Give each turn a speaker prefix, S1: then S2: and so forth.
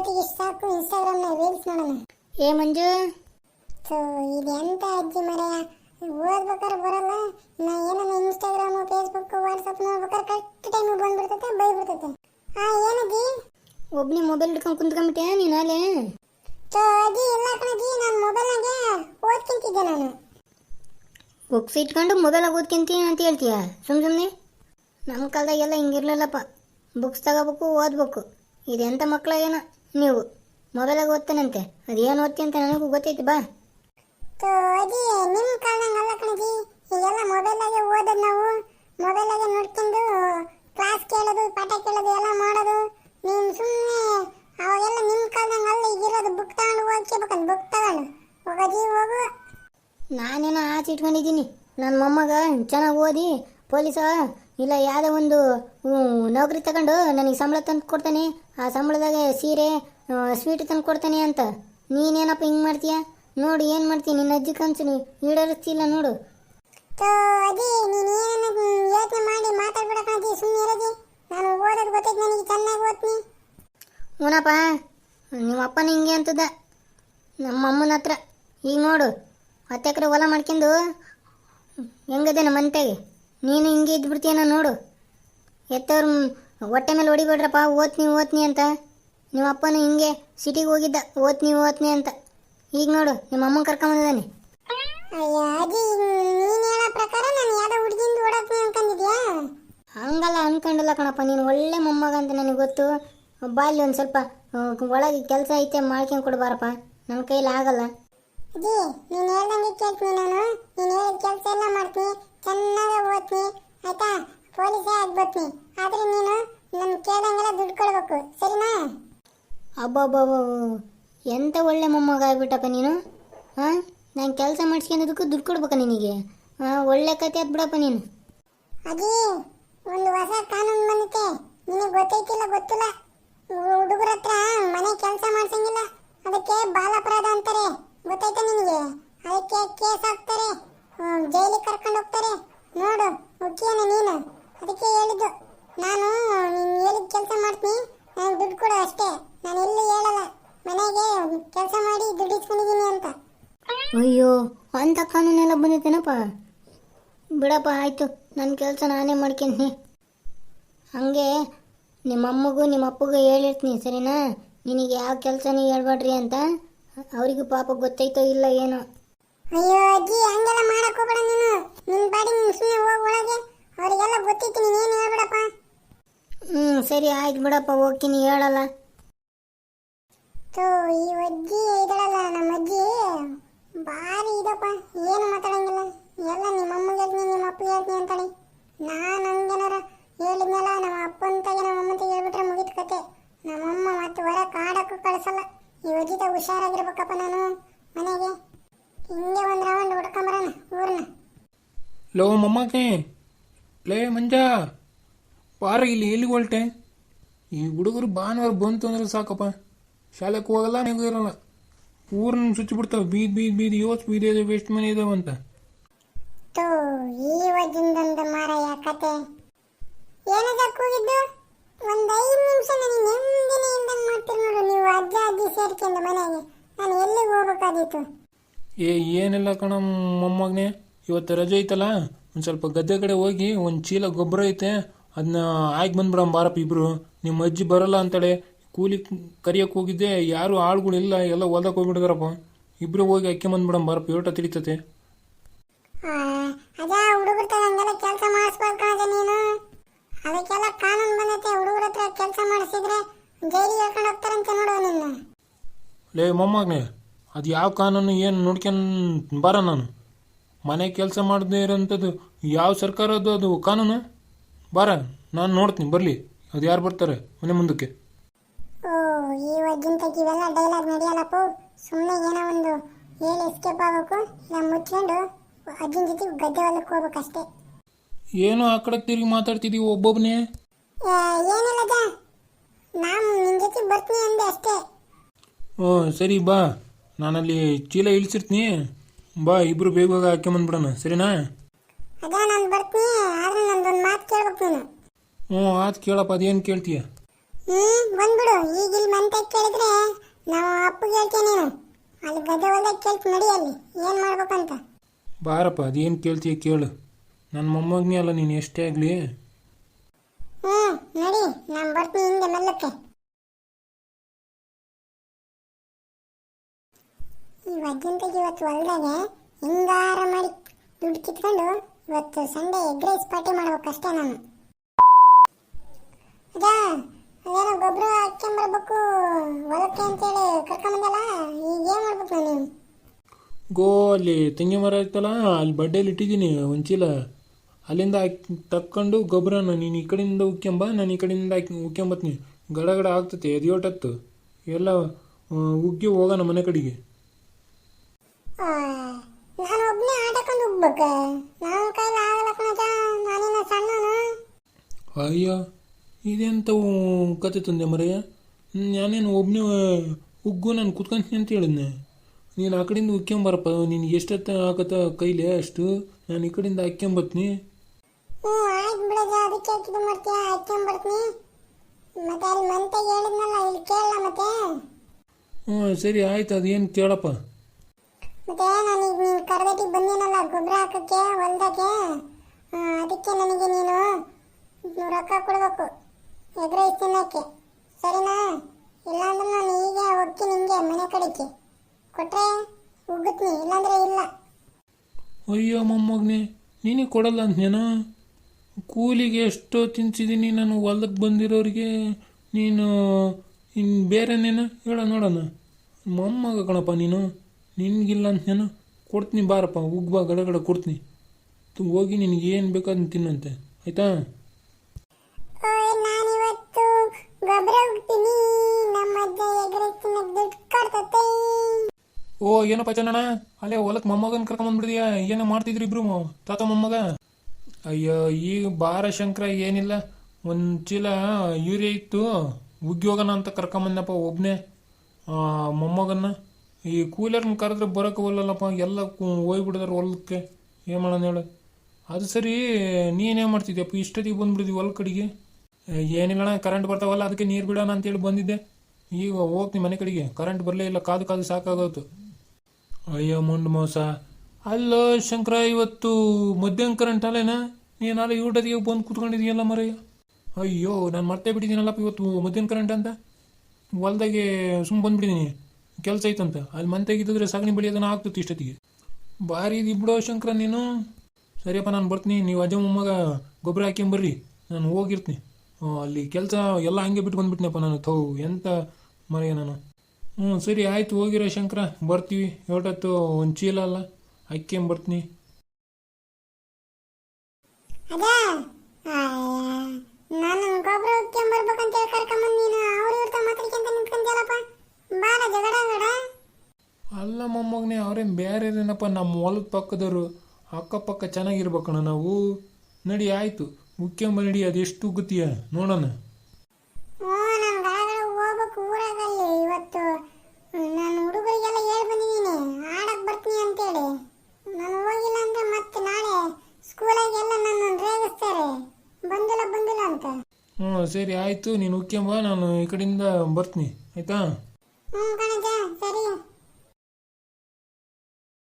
S1: ಇವತ್ತಿಗೆ ಇಷ್ಟ ಸಾಕು ಇನ್ಸ್ಟಾಗ್ರಾಮ್ನ ರೀಲ್ಸ್ ನೋಡೋಣ.
S2: ಏ ಮಂಜು?
S1: ಸೊ ಇದು ಎಂತ ಅಜ್ಜಿ ಮರೆಯ ಓದ್ಬೇಕಾದ್ರೆ ಬರಲ್ಲ. ನಾ ಏನನ್ನ ಇನ್ಸ್ಟಾಗ್ರಾಮ್ ಫೇಸ್ಬುಕ್ ವಾಟ್ಸಪ್ ನೋಡ್ಬೇಕಾದ್ರೆ ಕರೆಕ್ಟ್ ಟೈಮಿಗೆ ಬಂದ್ಬಿಡ್ತೈತೆ ಬೈಬಿಡ್ತೈತೆ. ಹಾ ಏನಜ್ಜಿ?
S2: ಒಬ್ಬನೇ ಮೊಬೈಲ್ ಹಿಡ್ಕೊಂಡು ಕುಂತ್ಕೊಂಬಿಟ್ಟೆ ನೀನು ಅಲ್ಲಿ?
S1: ಸೊ ಅಜ್ಜಿ ಇಲ್ಲ ಕಣಜ್ಜಿ ನಾನು ಮೊಬೈಲ್ನಾಗೆ ಓದ್ಕಿಂತಿದ್ದೆ ನಾನು.
S2: ಬುಕ್ಸ್ ಇಟ್ಕೊಂಡು ಮೊಬೈಲ್ ಓದ್ಕೊಂತೀನಿ ಅಂತ ಹೇಳ್ತೀಯ? ಸುಮ್ ಸುಮ್ಮನೆ ನಮ್ಮ ಕಾಲದಾಗೆಲ್ಲ ಹಿಂಗಿರ್ಲಿಲ್ಲಪ್ಪ. ಬುಕ್ಸ್ ತಗೋಬೇಕು ಓದ್ಬೇಕು. ಇದೆಂಥ ಮಕ್ಕಳ ಏನೋ ನೀವು ಮೊಬೈಲಾಗ ಓದ್ತಾನಂತೆ. ಅದೇನು ಓದ್ತಿ ಅಂತ ನನಗೂ ಗೊತ್ತೈತಿ ಬಾ.
S1: ಅಜ್ಜಿ ನಿಮ್ಮ ಕಾಲದಂಗೆ ಅಲ್ಲ ಕಣಜ್ಜಿ ಈಗೆಲ್ಲ ಮೊಬೈಲಾಗೆ ಓದೋದು ನಾವು. ಮೊಬೈಲಾಗೆ ನೋಡ್ಕೊಂಡು ಕ್ಲಾಸ್ ಕೇಳೋದು ಪಾಠ ಕೇಳೋದು ಎಲ್ಲ ಮಾಡೋದು. ನೀನು ಸುಮ್ಮನೆ ಅವಾಗೆಲ್ಲ ನಿಮ್ಮ ಕಾಲದಂಗ ಅಲ್ಲ ಈಗಿರೋದು ಬುಕ್ ತಗೊಂಡು ಓದ್ಕೋಬೇಕಂತ ಬುಕ್ ತಗೊಂಡು. ಹೋಗಜಿ ಹೋಗು.
S2: ನಾನೇನೋ ಆಚೆ ಇಟ್ಕೊಂಡಿದ್ದೀನಿ. ನನ್ನ ಮೊಮ್ಮಗ ಚೆನ್ನಾಗಿ ಓದಿ ಪೊಲೀಸ ಇಲ್ಲ ಯಾವುದೋ ಒಂದು ನೌಕರಿ ತಗೊಂಡು ನನಗೆ ಸಂಬಳ ತಂದು ಕೊಡ್ತಾನೆ. ಆ ಸಂಬಳದಾಗ ಸೀರೆ ಸ್ವೀಟ್ ತಂದು ಕೊಡ್ತಾನೆ ಅಂತ. ನೀನೇನಪ್ಪ ಹಿಂಗೆ ಮಾಡ್ತೀಯ? ನೋಡು ಏನು ಮಾಡ್ತೀನಿ ನಿನ್ನ ಅಜ್ಜಿ ಕನ್ಸು ನೀ ಈಡೇರಿಸ್ತಿಲ್ಲ ನೋಡು.
S1: ಅಜ್ಜಿ ನೀನು ಏನನ್ನ ಯೋಚನೆ ಮಾಡಿ ಸುಮ್ಮನೆ ನಾನು ಓದೋದು ಗೊತ್ತೈತೆ ನನಗೆ ಚೆನ್ನಾಗಿ ಓದ್ತೀನಿ.
S2: ಹ್ಞೂನಪ್ಪ ನಿಮ್ಮ ಅಪ್ಪನ ಹಿಂಗೆ ಅಂತದ. ನಮ್ಮ ಅಮ್ಮನ ಹತ್ರ. ಈಗ ನೋಡು ಹತ್ತು ಎಕರೆ ಹೊಲ ಮಾಡ್ಕೊಂಡು ಹೆಂಗದೆ ನಮ್ಮ ಮಂತೆಗೆ ನೀನು ಹಿಂಗೆ ಇದ್ಬಿಡ್ತೀಯನ ನೋಡು. ಎತ್ತವ್ರ ಹೊಟ್ಟೆ ಮೇಲೆ ಹೊಡಿಬೇಡ್ರಪ್ಪ ಓದ್ನಿ ಓದ್ನಿ ಅಂತ. ನಿಮ್ಮ ಅಪ್ಪನ ಹಿಂಗೆ ಸಿಟಿಗೆ ಹೋಗಿದ್ದ ಓದ್ನಿ ಓದ್ನಿ ಅಂತ. ಈಗ ನೋಡು ನಿಮ್ಮ ಅಮ್ಮನ ಕರ್ಕೊಂಬಂದಿದ್ದಾನೆ ಹಂಗಲ್ಲ ಅನ್ಕೊಂಡಿಲ್ಲ ಕಣಪ್ಪ ನೀನು ಒಳ್ಳೆ ಮೊಮ್ಮಗ ಅಂತ ನನಗೆ ಗೊತ್ತು. ಬಾಲ್ಯ ಒಂದು ಸ್ವಲ್ಪ ಒಳಗೆ ಕೆಲಸ ಐತೆ ಮಾಡ್ಕೊಂಡು ಕೊಡಬಾರಪ್ಪ. ನನ್ನ ಕೈಲಿ ಆಗಲ್ಲ.
S1: ನೀನು ಹೇಳ್ದಂಗೆ ಕೇಳ್ತೀನಿ ನಾನು. ನೀನು ಹೇಳಿದ ಕೆಲಸ ಎಲ್ಲ ಮಾಡ್ತೀನಿ ಚೆನ್ನಾಗಿ ಓದ್ತೀನಿ ಆಯ್ತಾ ಪೊಲೀಸೇ ಆಗ್ಬರ್ತೀನಿ ಆದ್ರೆ ನೀನು ನನ್ನ ಕೇಳ್ದಂಗೆಲ್ಲ ದುಡ್ಡು ಕೊಡ್ಬೇಕು ಸರಿನಾ
S2: ಅಬ್ಬಬ್ಬಬ್ಬ. ಎಂತ ಒಳ್ಳೆ ಮೊಮ್ಮಗ ಆಗ್ಬಿಟ್ಟಪ್ಪ ನೀನು? ಹಾಂ ನಾನು ಕೆಲಸ ಮಾಡಿಸ್ಕೊಂಡದಕ್ಕೂ ದುಡ್ಡು ಕೊಡ್ಬೇಕ ನಿನಗೆ. ಹಾಂ ಒಳ್ಳೆ ಕತೆ ಆತ್ ಬಿಡಪ್ಪ ನೀನು.
S1: ಅಜ್ಜಿ ಒಂದು ಹೊಸ ಕಾನೂನು ಬಂದಿದೆ ನಿನಗೆ ಗೊತ್ತೈತಿಲ್ಲ, ಗೊತ್ತಿಲ್ಲ. ಹುಡುಗರ ಹತ್ರ ಮನೆ ಕೆಲಸ ಮಾಡ್ಸಂಗಿಲ್ಲ. ಅದಕ್ಕೆ ಬಾಲಾಪರಾಧ ಅಂತಾರೆ. ಗೊತ್ತೈತಾ ನಿನಗೆ? ಅದಕ್ಕೆ ಕೇಸ್ ಹಾಕ್ತಾರೆ. ಜೈಲಿಗೆ ಕರ್ಕೊಂಡು ಹೋಗ್ತಾರೆ. ನೋಡು ಮುಖ್ಯನ ನೀನು. ಅದಕ್ಕೆ ಹೇಳಿದ್ದು. ನಾನು, ನೀನು ಹೇಳಿದ ಕೆಲಸ ಮಾಡ್ತೀನಿ. ನನಗೆ ದುಡ್ಡು ಕೊಡು ಅಷ್ಟೇ ನಾನು ಎಲ್ಲೂ ಹೇಳಲ್ಲ ಮನೆಗೆ ಕೆಲಸ ಮಾಡಿ ದುಡ್ಡು ಇಸ್ಕೊಂಡಿದ್ದೀನಿ ಅಂತ
S2: ಅಯ್ಯೋ ಅಂಥ ಕಾನೂನೆಲ್ಲ ಬಂದಿದ್ದೇನಪ್ಪ? ಬಿಡಪ್ಪ ಆಯಿತು. ನನ್ನ ಕೆಲಸ ನಾನೇ ಮಾಡ್ಕೊಂತೀನಿ. ಹಾಗೆ ನಿಮ್ಮ ಅಮ್ಮಗೂ ನಿಮ್ಮ ಅಪ್ಪಗೂ ಹೇಳಿರ್ತೀನಿ ಸರಿನಾ? ನಿನಗೆ ಯಾವ ಕೆಲಸನೂ ಹೇಳ್ಬೇಡ್ರಿ ಅಂತ. ಅವರಿಗೂ ಪಾಪ ಗೊತ್ತೈತೋ ಇಲ್ಲ ಏನೋ.
S1: ಅಯ್ಯೋ ಅಜ್ಜಿ ಹಂಗೆಲ್ಲ ಮಾಡಕ್ ಹೋಗ್ಬೇಡ ನೀನು. ನಿನ್ ಬಾಡಿ ನೀನು ಸುಮ್ಮನೆ ಹೋಗಿ ಒಳಗೆ. ಅವರಿಗೆಲ್ಲ ಗೊತ್ತಿತ್ತು ನೀನು ಏನು ಹೇಳ್ಬೇಡಪ್ಪ.
S2: ಹ್ಞೂ ಸರಿ ಆಯ್ತು ಬಿಡಪ್ಪ ಹೋಗ್ತೀನಿ ಹೇಳಲ್ಲ.
S1: ತೋ ಈ ಅಜ್ಜಿ ಇದಾಳಲ್ಲ ನಮ್ಮ ಅಜ್ಜಿ ಭಾರಿ ಇದಪ್ಪ, ಏನು ಮಾತಾಡಂಗಿಲ್ಲ. ಎಲ್ಲ ನಿಮ್ಮ ಅಮ್ಮಗೆ ಹೇಳ್ತೀನಿ, ನಿಮ್ಮ ಅಪ್ಪಗೆ ಹೇಳ್ತೀನಿ ಅಂತಾಳೆ. ನಾನು ಹಂಗೇನಾರ ಹೇಳಿದ್ನಲ್ಲ, ನಮ್ಮ ಅಪ್ಪನ ತಾಗಿ ನಮ್ಮ ಅಮ್ಮ ತಾಗಿ ಹೇಳ್ಬಿಟ್ರೆ ಮುಗಿತು ಕತೆ. ನಮ್ಮಮ್ಮ ಮತ್ತೆ ಹೊರ ಕಾಡಕ್ಕೂ ಕಳಿಸಲ್ಲ. ಯೋಜಿತ ಹುಷಾರಾಗಿರ್ಬೇಕಪ್ಪ ನಾನು ಮನೆಗೆ. ಹಿಂಗೆ ಒಂದು ರೌಂಡ್ ಹೊಡ್ಕೊಂಬರೋಣ ಊರನ್ನ
S3: ಲೋ ಮೊಮ್ಮಕ್ಕೆ ಲೇ ಮಂಜ, ಬಾರ ಇಲ್ಲಿ ಎಲ್ಲಿಗೆ ಹೊಲ್ಟೆ ಈ ಹುಡುಗರು ಭಾನುವಾರ ಬಂತು ಅಂದ್ರೆ ಸಾಕಪ್ಪ. ಶಾಲೆಗೆ ಹೋಗಲ್ಲ ನೀವು ಇರಲ್ಲ ಊರನ್ನ ಸುಚ್ಚಿ ಬಿಡ್ತಾವೆ. ಬೀದ್ ಬೀದ್ ಬೀದ್. ಯೋಚ್ ಬೀದಿ ವೇಸ್ಟ್ ಮನೆ ಇದಾವೆ ಅಂತ.
S1: ತೋ ಈ ವಜ್ಜಿಂದೊಂದು ಮಾರಾಯ ಕತೆ. ಏನದಕ್ಕೆ ಕೂಗಿದ್ದು? ಒಂದು ಐದು ನಿಮಿಷ ನನಗೆ ನೆಮ್ಮದಿನೇ ಇಲ್ದಂಗೆ ಮಾಡ್ತೀರಿ ನೋಡು. ನೀವು ಅಜ್ಜ ಅಜ್ಜಿ ಸೇರ್ಕೊಂಡು ಮನೆಗೆ. ನಾನು ಎಲ್ಲಿಗೆ ಹೋಗ್ಬೇಕಾದೀತು?
S3: ಏ ಏನಿಲ್ಲ ಕಣ ಮೊಮ್ಮಗ್ನೆ. ಇವತ್ತು ರಜೆ ಐತಲ್ಲ? ಒಂದು ಸ್ವಲ್ಪ ಗದ್ದೆ ಕಡೆ ಹೋಗಿ ಒಂದು ಚೀಲ ಗೊಬ್ಬರ ಐತೆ. ಅದನ್ನ ಆಯ್ಕೆ ಬಂದ್ಬಿಡಮ್ ಬಾರಪ್ಪ ಇಬ್ರು. ನಿಮ್ಮ ಅಜ್ಜಿ ಬರಲ್ಲ ಅಂತಾಳೆ. ಕೂಲಿ ಕರಿಯಕ್ಕೆ ಹೋಗಿದ್ದೆ ಯಾರು ಆಳುಗಳಿಲ್ಲ ಎಲ್ಲ ಹೊಲ್ದಕ್ಕೆ ಹೋಗ್ಬಿಡಿದಾರಪ್ಪ ಇಬ್ರು ಹೋಗಿ ಅಕ್ಕಿ ಬಂದ್ಬಿಡಮ್ ಬರಪ್ಪ ಏಟ ತಿಳಿತತೆ.
S1: ಅಜ್ಜ ಹುಡುಗರ ಹಂಗೆಲ್ಲ ಕೆಲಸ ಮಾಡಿಸ್ಬೇಕು ಕಣಜ ನೀನು. ಅದಕ್ಕೆಲ್ಲ ಕಾನೂನು ಬಂದೈತೆ ಹುಡುಗರ ಹತ್ರ ಕೆಲಸ ಮಾಡಿಸಿದ್ರೆ ಜೈಲಿಗೆ ಹೇಳ್ಕೊಂಡು ಹೋಗ್ತಾರಂತೆ ನೋಡು ನಿನ್ನ
S3: ಲೇ ಮೊಮ್ಮಗನೆ ಅದು ಯಾವ ಕಾನೂನು ಏನು ನೋಡ್ಕೊಂಡು ಬರ ನಾನು. ಮನೆ ಕೆಲಸ ಮಾಡದೇ ಇರೋಂಥದ್ದು ಯಾವ ಸರ್ಕಾರದ್ದು ಅದು ಕಾನೂನು? ಬರ ನಾನು ನೋಡ್ತೀನಿ ಬರಲಿ. ಅದು ಯಾರು ಬರ್ತಾರೆ ಮನೆ ಮುಂದಕ್ಕೆ.
S1: ಓ ವಜ್ಜಿಂತಕ್ಕೆ ಇವೆಲ್ಲ ಡೈಲಾಗ್ ನಡೆಯಲ್ಲಪ್ಪ. ಸುಮ್ಮನೆ ಏನೋ ಒಂದು ಹೇಳಿ ಎಸ್ಕೇಪ್ ಆಗಬೇಕು. ಇಲ್ಲ ಮುಚ್ಕೊಂಡು ಅಜ್ಜಿನ ಜೊತೆ ಗದ್ದೆ ಹೊಲಕ್ಕೆ ಹೋಗ್ಬೇಕಷ್ಟೇ.
S3: ಏನು ಆ ಕಡೆ ತಿರುಗಿ ಮಾತಾಡ್ತಿದ್ದೀವಿ ಒಬ್ಬೊಬ್ಬನೇ
S1: ಏ, ಏನಿಲ್ಲ ಅಜ್ಜ. ನಾನು ನಿನ್ನ ಜೊತೆ ಬರ್ತೀನಿ ಅಂದೆ ಅಷ್ಟೇ.
S3: ಹ್ಞೂ ಸರಿ ಬಾ. ನಾನಲ್ಲಿ ಚೀಲ ಇಳಿಸಿರ್ತೀನಿ. ಬಾ ಇಬ್ರು ಬೇಗ ಬೇಗ ಹಾಕ್ಕೊಂಬಂದ್ಬಿಡೋಣ ಸರಿನಾ?
S1: ಅದ ನಾನು ಬರ್ತೀನಿ ಆದ್ರೆ ನಂದೊಂದು ಮಾತು ಕೇಳ್ಬೇಕು ನೀನು.
S3: ಹ್ಞೂ ಆತು ಕೇಳಪ್ಪ ಅದೇನು ಕೇಳ್ತೀಯ?
S1: ಹ್ಮ್ ಬಂದ್ಬಿಡು. ಈಗ ಇಲ್ಲಿ ಮಂತ ಕೇಳಿದ್ರೆ ನಾವು ಅಪ್ಪಗೆ ಕೇಳ್ತೇನೆ ನೀನು. ಅಲ್ಲಿ ಗದ್ದೆ ಹೊಲ್ದಾಗ ಕೇಳ್ತು ನಡಿ ಅಲ್ಲಿ. ಏನ್ ಮಾಡ್ಬೇಕಂತ?
S3: ಬಾರಪ್ಪ ಅದೇನು ಕೇಳ್ತೀಯ ಕೇಳು. ನನ್ನ ಮೊಮ್ಮಗನೇ ಅಲ್ಲ ನೀನು ಎಷ್ಟೇ ಆಗಲಿ.
S1: ಹ್ಞೂ ನಡಿ. ನಾನು ಬರ್ತೀನಿ ಹಿಂದೆ ಮೆಲ್ಲಕ್ಕೆ. ಈ ವಜ್ಜಂತಗೆ ಇವತ್ತು ಹೊಲ್ದಾಗ ಹಿಂಗಾರ ಮಾಡಿ ದುಡ್ಡು ಕಿತ್ಕೊಂಡು ಇವತ್ತು ಸಂಡೇ ಎಗ್ ರೈಸ್ ಪಾರ್ಟಿ ಮಾಡ್ಬೇಕಷ್ಟೇ ನಾನು. ಅದಾ ಅದೇನೋ ಗೊಬ್ಬರ ಹಾಕ್ಕೊಂಬರ್ಬೇಕು ಹೊಲಕ್ಕೆ ಅಂತೇಳಿ ಕರ್ಕೊಂಬಂದಲ್ಲ ಈಗ ಏನ್ ಮಾಡ್ಬೇಕು ನಾನು
S3: ಗೋ ಅಲ್ಲಿ ತೆಂಗಿ ಮರ ಇತ್ತಲ್ಲ ಅಲ್ಲಿ ಬಡ್ಡೆಲಿ ಇಟ್ಟಿದ್ದೀನಿ ಒಂದು ಚೀಲ ಅಲ್ಲಿಂದ ಹಾಕಿ ತಕ್ಕೊಂಡು ಗೊಬ್ಬರನ ನೀನು ಈ ಕಡೆಯಿಂದ ಉಕ್ಕೊಂಬ ನಾನು ಈ ಕಡೆಯಿಂದ ಹಾಕಿ ಉಕ್ಕೊಂಬತ್ತೀನಿ ಗಡ ಗಡ ಆಗ್ತತೆ ಎದಿಯೋಟತ್ತು. ಎಲ್ಲ ಉಗ್ಗಿ ಹೋಗೋಣ ಮನೆ ಕಡೆಗೆ.
S1: ನಾನು ಒಬ್ಬನೇ ಆಟಕೊಂಡು ಹೋಗ್ಬೇಕ. ನಾನು ಕೈಲಿ ಆಗಲ್ಲ ಕಣಜ ನಾನಿನ್ನ ಸಣ್ಣನು
S3: ಅಯ್ಯ. ಇದೆಂಥವು ಕತೆ ತಂದೆ ಮರೆಯ ನಾನೇನು ಒಬ್ಬನೇ ಉಗ್ಗು ನಾನು ಕುತ್ಕೊಂತೀನಿ ಅಂತ ಹೇಳಿದ್ನೆ. ನೀನು ಆ ಕಡೆಯಿಂದ ಉಕ್ಕೊಂಬರಪ್ಪ ನೀನು ಎಷ್ಟೊತ್ತ ಆಗತ್ತ ಕೈಲಿ ಅಷ್ಟು ನಾನು ಈ ಕಡೆಯಿಂದ ಹಾಕ್ಕೊಂಬತ್ನಿ
S1: ಹ್ಞೂ ಆಯ್ತು ಬಿಡಜ ಅದಕ್ಕೆ ಇದು ಮಾಡ್ತೀಯ ಹಾಕ್ಕೊಂಬರ್ತೀನಿ ಮತ್ತೆ ಅಲ್ಲಿ ಮಂತೆಗೆ ಹೇಳಿದ್ನಲ್ಲ ಇಲ್ಲಿ ಕೇಳಲ್ಲ ಮತ್ತೆ.
S3: ಹ್ಞೂ ಸರಿ ಆಯ್ತು ಅದೇನು ಕೇಳಪ್ಪ.
S1: ಮತ್ತೆ ನಾನು ಈಗ ನೀನು ಕರ್ಬೇಟಿಗೆ ಬಂದಿನಲ್ಲ ಗೊಬ್ಬರ ಹಾಕಕ್ಕೆ ಹೊಲ್ದಾಗೆ. ಅದಕ್ಕೆ ನನಗೆ ನೀನು ರೊಕ್ಕ ಕೊಡ್ಬೇಕು. ಎಗ್ ರೈಸ್ ತಿನ್ನಕ್ಕೆ ಸರಿನಾ? ಇಲ್ಲಾಂದ್ರೆ ನಾನು ಈಗ ಹಿಂಗೆ ಮನೆ ಕಡೆಗೆ. ಕೊಟ್ರೆ ಉಗ್ಗುತ್ತೀನಿ ಇಲ್ಲಾಂದ್ರೆ ಇಲ್ಲ.
S3: ಅಯ್ಯೋ ಮೊಮ್ಮಗ್ನಿ ನೀನು ಕೊಡಲ್ಲ ಅಂತೇನೋ ಕೂಲಿಗೆ ಎಷ್ಟೋ ತಿನ್ಸಿದ್ದೀನಿ ನಾನು ಹೊಲಕ್ಕೆ ಬಂದಿರೋರಿಗೆ. ನೀನು ಇನ್ನು ಬೇರೆನೇನ? ಹೇಳ ನೋಡೋಣ. ಮೊಮ್ಮಗ ಕಣಪ್ಪ ನೀನು. ನಿನ್ಗಿಲ್ಲ ಅಂತೇನು ಕೊಡ್ತೀನಿ ಬಾರಪ್ಪ, ಉಗ್ಬಾ, ಗಡಗಡ ಕೊಡ್ತೀನಿ. ಹೋಗಿ ನಿನಗೆ ಏನು ಬೇಕಾದ್ ತಿನ್ನಂತೆ ಆಯ್ತಾ?
S1: ನಮ್ಮ
S3: ಓ, ಏನಪ್ಪ ಚೆನ್ನಣ್ಣ ಅಲ್ಲೇ ಹೊಲಕ್ಕೆ ಮೊಮ್ಮಗನ ಕರ್ಕೊಂಬಂದ್ಬಿಡಿದ್ಯಾ ಏನೋ ಮಾಡ್ತಿದ್ರಿ ಇಬ್ರು? ತಾತ, ಮೊಮ್ಮಗ? ಅಯ್ಯೋ ಈಗ ಬಾರ ಶಂಕರ ಏನಿಲ್ಲ. ಒಂದು ಚೀಲ ಯೂರಿಯಾ ಇತ್ತು. ಉದ್ಯೋಗನ ಅಂತ ಕರ್ಕೊಂಬಂದಪ್ಪ ಒಬ್ಬನೇ ಮೊಮ್ಮಗನ್ನ. ಈ ಕೂಲರ್ನ ಕರೆದ್ರೆ ಬರೋಕೆ ಎಲ್ಲ ಹೋಗ್ಬಿಡಿದಾರೆ ಹೊಲಕ್ಕೆ. ಏನು ಮಾಡೋಣ ಹೇಳು. ಅದು ಸರಿ ನೀನೇನು ಮಾಡ್ತಿದ್ಯಪ್ಪ? ಇಷ್ಟೊತ್ತಿಗೆ ಬಂದ್ಬಿಡಿದ್ವಿ ಹೊಲ ಕಡೆಗೆ. ಏನಿಲ್ಲಣ್ಣ ಕರೆಂಟ್ ಬರ್ತಾವಲ್ಲ, ಅದಕ್ಕೆ ನೀರು ಬಿಡೋಣ ಅಂತೇಳಿ ಬಂದಿದ್ದೆ. ಈಗ ಹೋಗ್ತೀನಿ ಮನೆ ಕಡೆಗೆ. ಕರೆಂಟ್ ಬರಲೇ ಇಲ್ಲ, ಕಾದು ಕಾದು ಸಾಕಾಗೋತು ಅಯ್ಯೋ, ಮುಂಡ್ ಮೋಸ. ಅಲ್ಲೋ, ಶಂಕರ, ಇವತ್ತು ಮಧ್ಯಾಹ್ನ ಕರೆಂಟ್ ಅಲ್ಲೇನಾ? ನೀನಲ್ಲ ಊಟದಿಗೆ ಬಂದು ಕೂತ್ಕೊಂಡಿದೀಯಲ್ಲ ಮರಯ್ಯ? ಅಯ್ಯೋ, ನಾನು ಮರ್ತೇ ಬಿಟ್ಟಿದ್ದೀನಲ್ಲಪ್ಪ ಇವತ್ತು ಮಧ್ಯಾಹ್ನ ಕರೆಂಟ್ ಅಂತ? ಹೊಲ್ದಾಗೆ ಸುಮ್ಮ ಬಂದ್ಬಿಟ್ಟಿದ್ದೀನಿ ಕೆಲಸ ಐತಂತ. ಅಲ್ಲಿ ಮಂತೆಗಿದ್ದರೆ ಸಗಣಿ ಬೆಳೆಯೋದನ್ನ ಆಗ್ತಿತ್ತು ಇಷ್ಟೊತ್ತಿಗೆ. ಭಾರಿ ಇದು ಶಂಕರ ನೀನು. ಸರಿಯಪ್ಪ, ನಾನು ಬರ್ತೀನಿ. ನೀವು ಅಜ್ಜ ಮೊಮ್ಮಗ ಗೊಬ್ಬರ ಹಾಕ್ಕೊಂಬರ್ರಿ ನಾನು ಹೋಗಿರ್ತೀನಿ. ಅಲ್ಲಿ ಕೆಲಸ ಎಲ್ಲ ಹಂಗೆ ಬಿಟ್ಟು ಬಂದ್ಬಿಟ್ನಪ್ಪ ನಾನು. ಥೌ ಎಂತ ಮರೆಯ ನಾನು. ಹ್ಞೂ ಸರಿ ಆಯ್ತು ಹೋಗಿರೋ ಶಂಕರ. ಬರ್ತೀವಿ. ಹೊರಟತ್ತು ಒಂದು ಚೀಲ ಅಲ್ಲ ಹಾಕ್ಕೊಂಬರ್ತೀನಿ
S1: ಬರ್ತೀನಿ. ನಾನು ಗೊಬ್ಬರ ಹೊಕ್ಕೊಂಬರ್ಬೇಕಂತ ಹೇಳಿ ಕರ್ಕೊಂಬಂದು ನೀನು. ಅವ್ರ ಇವ್ರ ಮಾತಾಡ್ಕೊಂತ ನಿಂತ್ಕೊಂತಲ್ಲಪ್ಪ ಬಾರ ಜಗಡ ಗಡ.
S3: ಅಲ್ಲ ಮೊಮ್ಮಗನೇ ಅವ್ರೇನು ಬೇರೆ ಏನಪ್ಪ ನಮ್ಮ ಹೊಲದ ಪಕ್ಕದವರು ಅಕ್ಕಪಕ್ಕ ಚೆನ್ನಾಗಿರ್ಬೇಕಣ್ಣ ನಾವು. ನಡಿ ಆಯ್ತು. ಮುಖ್ಯಂಬ ಮರಡಿ ಅದೆಷ್ಟು ಉಗ್ಗುತ್ತೀಯ ನೋಡೋಣ.
S1: ಹ್ಞೂ ನಾನು ಗಡಗಡ ಹೋಗ್ಬೇಕು ಊರಾಗಲ್ಲಿ. ಇವತ್ತು ನಾನು ಹುಡುಗರಿಗೆಲ್ಲ ಹೇಳಿ ಬಂದಿದ್ದೀನಿ. ಆಡಕ್ಕೆ ಬರ್ತೀನಿ ಅಂತೇಳಿ. ನಾನು ಹೋಗಿಲ್ಲ ಅಂದ್ರೆ ಮತ್ತೆ ನಾಳೆ ಸ್ಕೂಲಾಗೆಲ್ಲ ನನ್ನ ರೇಗಿಸ್ತಾರೆ. ಬಂದಿಲ್ಲ ಬಂದಿಲ್ಲ ಅಂತ.
S3: ಹ್ಞೂ ಸರಿ ಆಯಿತು. ನೀನು ಉಕ್ಕೆಂಬ ನಾನು ಈ ಕಡೆಯಿಂದ ಬರ್ತೀನಿ. ಆಯಿತಾ?